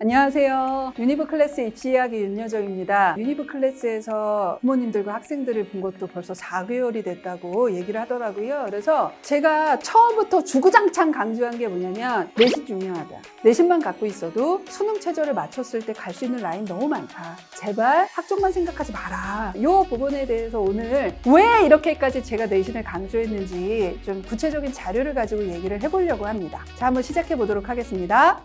안녕하세요. 유니브 클래스 입시 이야기 윤여정입니다. 유니브 클래스에서 부모님들과 학생들을 본 것도 벌써 4개월이 됐다고 얘기를 하더라고요. 그래서 제가 처음부터 주구장창 강조한 게 뭐냐면 내신 중요하다. 내신만 갖고 있어도 수능 최저를 맞췄을 때 갈 수 있는 라인 너무 많다. 제발 학종만 생각하지 마라. 이 부분에 대해서 오늘 왜 이렇게까지 제가 내신을 강조했는지 좀 구체적인 자료를 가지고 얘기를 해보려고 합니다. 자, 한번 시작해 보도록 하겠습니다.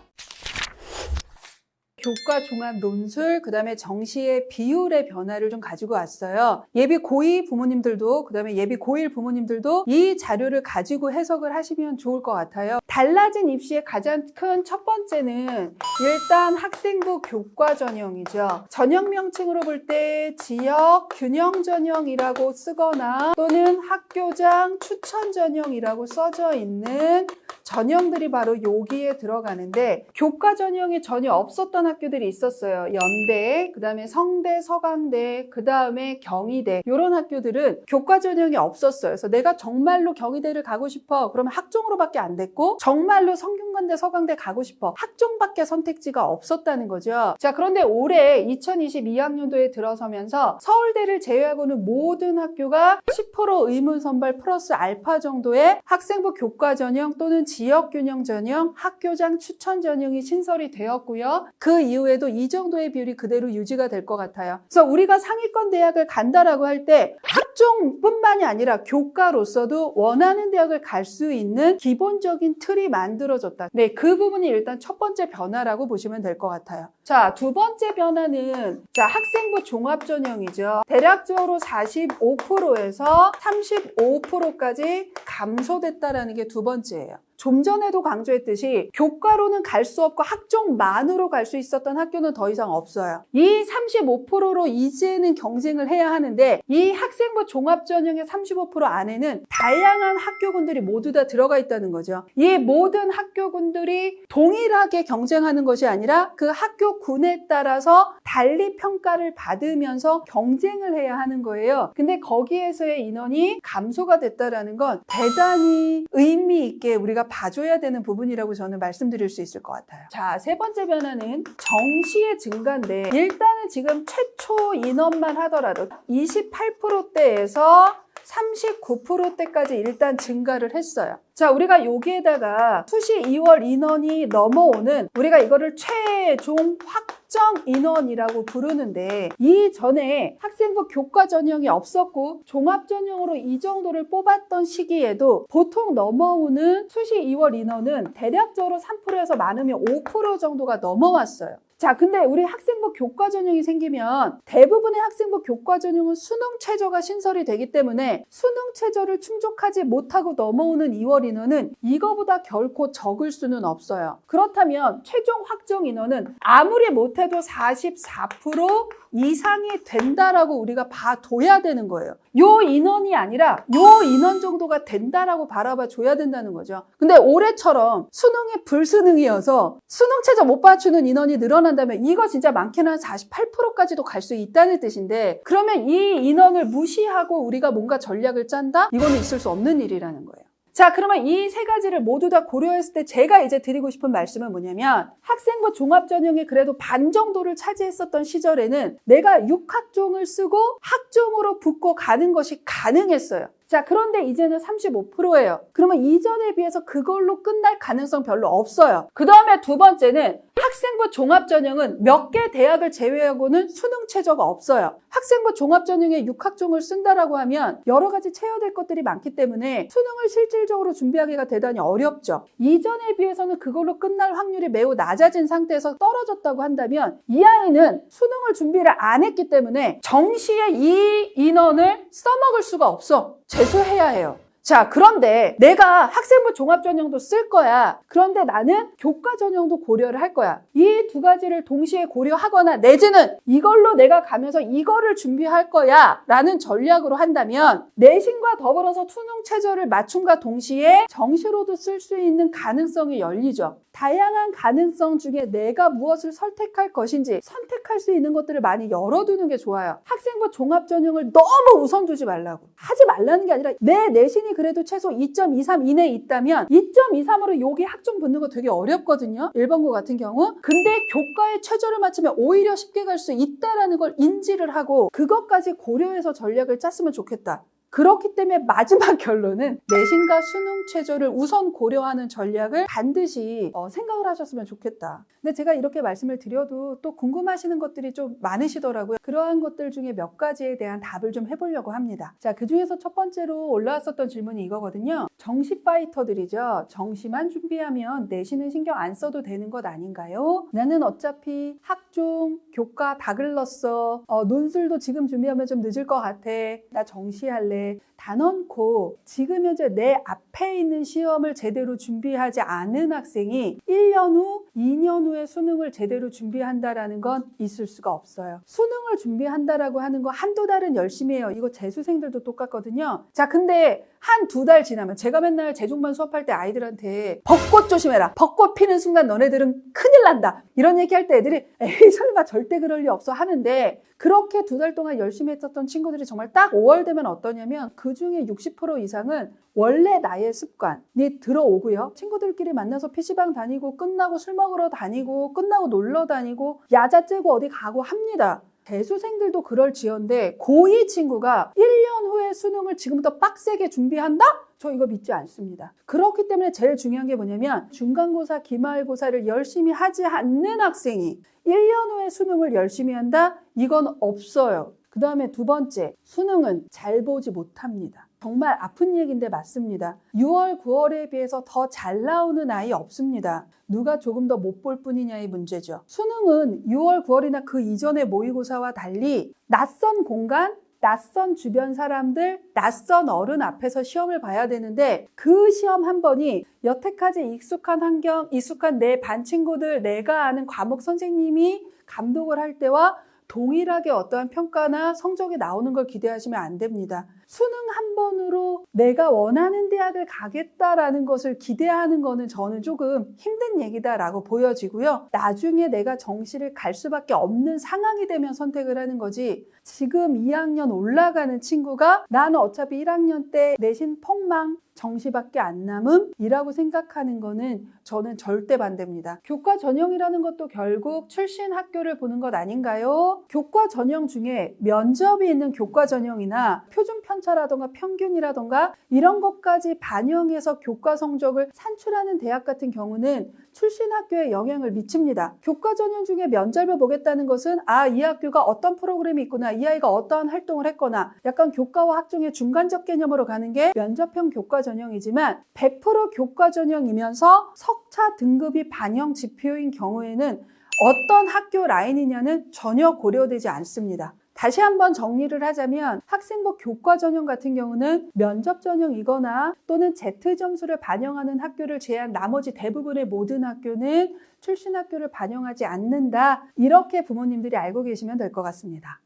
교과 종합 논술, 그 다음에 정시의 비율의 변화를 좀 가지고 왔어요. 예비 고2 부모님들도, 그 다음에 예비 고1 부모님들도 이 자료를 가지고 해석을 하시면 좋을 것 같아요. 달라진 입시의 가장 큰 첫 번째는 일단 학생부 교과 전형이죠. 전형 명칭으로 볼 때 지역 균형 전형이라고 쓰거나 또는 학교장 추천 전형이라고 써져 있는 전형들이 바로 여기에 들어가는데 교과 전형이 전혀 없었던 학교들이 있었어요. 연대, 그 다음에 성대, 서강대, 그 다음에 경희대 이런 학교들은 교과 전형이 없었어요. 그래서 내가 정말로 경희대를 가고 싶어 그러면 학종으로밖에 안 됐고 정말로 성균관대, 서강대 가고 싶어 학종밖에 선택지가 없었다는 거죠. 자 그런데 올해 2022학년도에 들어서면서 서울대를 제외하고는 모든 학교가 10% 의문 선발 플러스 알파 정도의 학생부 교과 전형 또는 지역 균형 전형, 학교장 추천 전형이 신설이 되었고요. 그 이후에도 이 정도의 비율이 그대로 유지가 될 것 같아요. 그래서 우리가 상위권 대학을 간다라고 할 때 학종뿐만이 아니라 교과로서도 원하는 대학을 갈 수 있는 기본적인 틀이 만들어졌다. 네, 그 부분이 일단 첫 번째 변화라고 보시면 될 것 같아요. 자, 두 번째 변화는 자, 학생부 종합 전형이죠. 대략적으로 45%에서 35%까지 감소됐다라는 게 두 번째예요. 좀 전에도 강조했듯이 교과로는 갈 수 없고 학종만으로 갈 수 있었던 학교는 더 이상 없어요. 이 35%로 이제는 경쟁을 해야 하는데 이 학생부 종합 전형의 35% 안에는 다양한 학교군들이 모두 다 들어가 있다는 거죠. 이 모든 학교군들이 동일하게 경쟁하는 것이 아니라 그 학교군에 따라서 달리 평가를 받으면서 경쟁을 해야 하는 거예요. 근데 거기에서의 인원이 감소가 됐다라는 건 대단히 의미 있게 우리가 봐줘야 되는 부분이라고 저는 말씀드릴 수 있을 것 같아요. 자, 세 번째 변화는 정시의 증가인데 일단은 지금 최초 인원만 하더라도 28%대에서 39%대까지 일단 증가를 했어요. 자, 우리가 여기에다가 수시 2월 인원이 넘어오는 우리가 이거를 최종 확정 인원이라고 부르는데 이 전에 학생부 교과 전형이 없었고 종합 전형으로 이 정도를 뽑았던 시기에도 보통 넘어오는 수시 2월 인원은 대략적으로 3%에서 많으면 5% 정도가 넘어왔어요. 자, 근데 우리 학생부 교과 전형이 생기면 대부분의 학생부 교과 전형은 수능 최저가 신설이 되기 때문에 수능 최저를 충족하지 못하고 넘어오는 2월 인원은 이거보다 결코 적을 수는 없어요. 그렇다면 최종 확정 인원은 아무리 못해도 44% 이상이 된다라고 우리가 봐둬야 되는 거예요. 요 인원이 아니라 요 인원 정도가 된다라고 바라봐 줘야 된다는 거죠. 근데 올해처럼 수능이 불수능이어서 수능 최저 못 맞추는 인원이 늘어난 다면 이거 진짜 많게는 한 48%까지도 갈 수 있다는 뜻인데 그러면 이 인원을 무시하고 우리가 뭔가 전략을 짠다? 이거는 있을 수 없는 일이라는 거예요. 자, 그러면 이 세 가지를 모두 다 고려했을 때 제가 이제 드리고 싶은 말씀은 뭐냐면 학생부 종합 전형이 그래도 반 정도를 차지했었던 시절에는 내가 6학종을 쓰고 학종으로 붙고 가는 것이 가능했어요. 자, 그런데 이제는 35%예요. 그러면 이전에 비해서 그걸로 끝날 가능성 별로 없어요. 그 다음에 두 번째는 학생부 종합 전형은 몇 개 대학을 제외하고는 수능 최저가 없어요. 학생부 종합 전형에 6학종을 쓴다라고 하면 여러 가지 채워될 것들이 많기 때문에 수능을 실질적으로 준비하기가 대단히 어렵죠. 이전에 비해서는 그걸로 끝날 확률이 매우 낮아진 상태에서 떨어졌다고 한다면 이 아이는 수능을 준비를 안 했기 때문에 정시에 이 인원을 써먹을 수가 없어. 재수해야 해요. 자, 그런데 내가 학생부 종합 전형도 쓸 거야. 그런데 나는 교과 전형도 고려를 할 거야. 이 두 가지를 동시에 고려하거나 내지는 이걸로 내가 가면서 이거를 준비할 거야. 라는 전략으로 한다면 내신과 더불어서 수능 최저를 맞춤과 동시에 정시로도 쓸 수 있는 가능성이 열리죠. 다양한 가능성 중에 내가 무엇을 선택할 것인지 선택할 수 있는 것들을 많이 열어두는 게 좋아요. 학생부 종합 전형을 너무 우선 두지 말라고. 하지 말라는 게 아니라 내 내신이 그래도 최소 2.23 이내에 있다면 2.23으로 여기 학점 붙는 거 되게 어렵거든요. 1번고 같은 경우. 근데 교과에 최저를 맞추면 오히려 쉽게 갈 수 있다라는 걸 인지를 하고 그것까지 고려해서 전략을 짰으면 좋겠다. 그렇기 때문에 마지막 결론은 내신과 수능 최저를 우선 고려하는 전략을 반드시 어, 생각을 하셨으면 좋겠다. 근데 제가 이렇게 말씀을 드려도 또 궁금하시는 것들이 좀 많으시더라고요. 그러한 것들 중에 몇 가지에 대한 답을 좀 해보려고 합니다. 자, 그 중에서 첫 번째로 올라왔었던 질문이 이거거든요. 정시 파이터들이죠. 정시만 준비하면 내신은 신경 안 써도 되는 것 아닌가요? 나는 어차피 학종, 교과 다 글렀어. 어, 논술도 지금 준비하면 좀 늦을 것 같아. 나 정시 할래. 단언코 지금 현재 내 앞에 있는 시험을 제대로 준비하지 않은 학생이 1년 후, 2년 후에 수능을 제대로 준비한다라는 건 있을 수가 없어요. 수능을 준비한다라고 하는 거 한두 달은 열심히 해요. 이거 재수생들도 똑같거든요. 자, 근데 한 두 달 지나면 제가 맨날 재종반 수업할 때 아이들한테 벚꽃 조심해라. 벚꽃 피는 순간 너네들은 큰일 난다. 이런 얘기할 때 애들이 에이 설마 절대 그럴 리 없어 하는데 그렇게 두 달 동안 열심히 했었던 친구들이 정말 딱 5월 되면 어떠냐면 그 중에 60% 이상은 원래 나의 습관이 들어오고요. 친구들끼리 만나서 PC방 다니고 끝나고 술 먹으러 다니고 끝나고 놀러 다니고 야자 째고 어디 가고 합니다. 재수생들도 그럴 지연데 고2 친구가 1년 후에 수능을 지금부터 빡세게 준비한다? 저 이거 믿지 않습니다. 그렇기 때문에 제일 중요한 게 뭐냐면 중간고사, 기말고사를 열심히 하지 않는 학생이 1년 후에 수능을 열심히 한다? 이건 없어요. 그 다음에 두 번째, 수능은 잘 보지 못합니다. 정말 아픈 얘기인데 맞습니다. 6월, 9월에 비해서 더 잘 나오는 아이 없습니다. 누가 조금 더 못 볼 뿐이냐의 문제죠. 수능은 6월, 9월이나 그 이전의 모의고사와 달리 낯선 공간, 낯선 주변 사람들, 낯선 어른 앞에서 시험을 봐야 되는데 그 시험 한 번이 여태까지 익숙한 환경, 익숙한 내 반 친구들, 내가 아는 과목 선생님이 감독을 할 때와 동일하게 어떠한 평가나 성적이 나오는 걸 기대하시면 안 됩니다. 수능 한 번으로 내가 원하는 대학을 가겠다라는 것을 기대하는 거는 저는 조금 힘든 얘기다라고 보여지고요. 나중에 내가 정시를 갈 수밖에 없는 상황이 되면 선택을 하는 거지. 지금 2학년 올라가는 친구가 나는 어차피 1학년 때 내신 폭망 정시밖에 안 남음이라고 생각하는 거는 저는 절대 반대입니다. 교과 전형이라는 것도 결국 출신 학교를 보는 것 아닌가요? 교과 전형 중에 면접이 있는 교과 전형이나 표준 편 차라던가 평균이라던가 이런 것까지 반영해서 교과 성적을 산출하는 대학 같은 경우는 출신 학교에 영향을 미칩니다. 교과 전형 중에 면접을 보겠다는 것은 아, 이 학교가 어떤 프로그램이 있구나, 이 아이가 어떠한 활동을 했거나 약간 교과와 학종의 중간적 개념으로 가는 게 면접형 교과 전형이지만 100% 교과 전형이면서 석차 등급이 반영 지표인 경우에는 어떤 학교 라인이냐는 전혀 고려되지 않습니다. 다시 한번 정리를 하자면 학생부 교과 전형 같은 경우는 면접 전형이거나 또는 Z 점수를 반영하는 학교를 제한 나머지 대부분의 모든 학교는 출신 학교를 반영하지 않는다. 이렇게 부모님들이 알고 계시면 될 것 같습니다.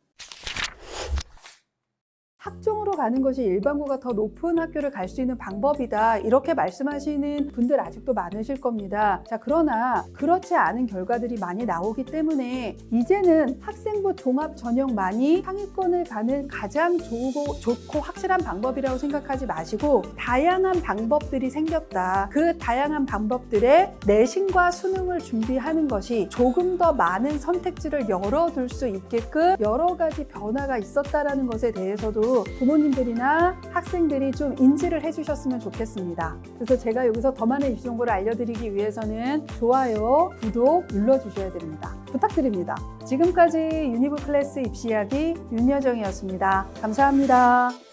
학종으로 가는 것이 일반고가 더 높은 학교를 갈 수 있는 방법이다. 이렇게 말씀하시는 분들 아직도 많으실 겁니다. 자, 그러나 그렇지 않은 결과들이 많이 나오기 때문에 이제는 학생부 종합 전형만이 상위권을 가는 가장 좋고, 좋고 확실한 방법이라고 생각하지 마시고 다양한 방법들이 생겼다. 그 다양한 방법들에 내신과 수능을 준비하는 것이 조금 더 많은 선택지를 열어둘 수 있게끔 여러 가지 변화가 있었다라는 것에 부모님들이나 학생들이 좀 인지를 해주셨으면 좋겠습니다. 그래서 제가 여기서 더 많은 입시 정보를 알려드리기 위해서는 좋아요, 구독 눌러주셔야 됩니다. 부탁드립니다. 지금까지 유니브 클래스 입시 이야기 윤여정이었습니다. 감사합니다.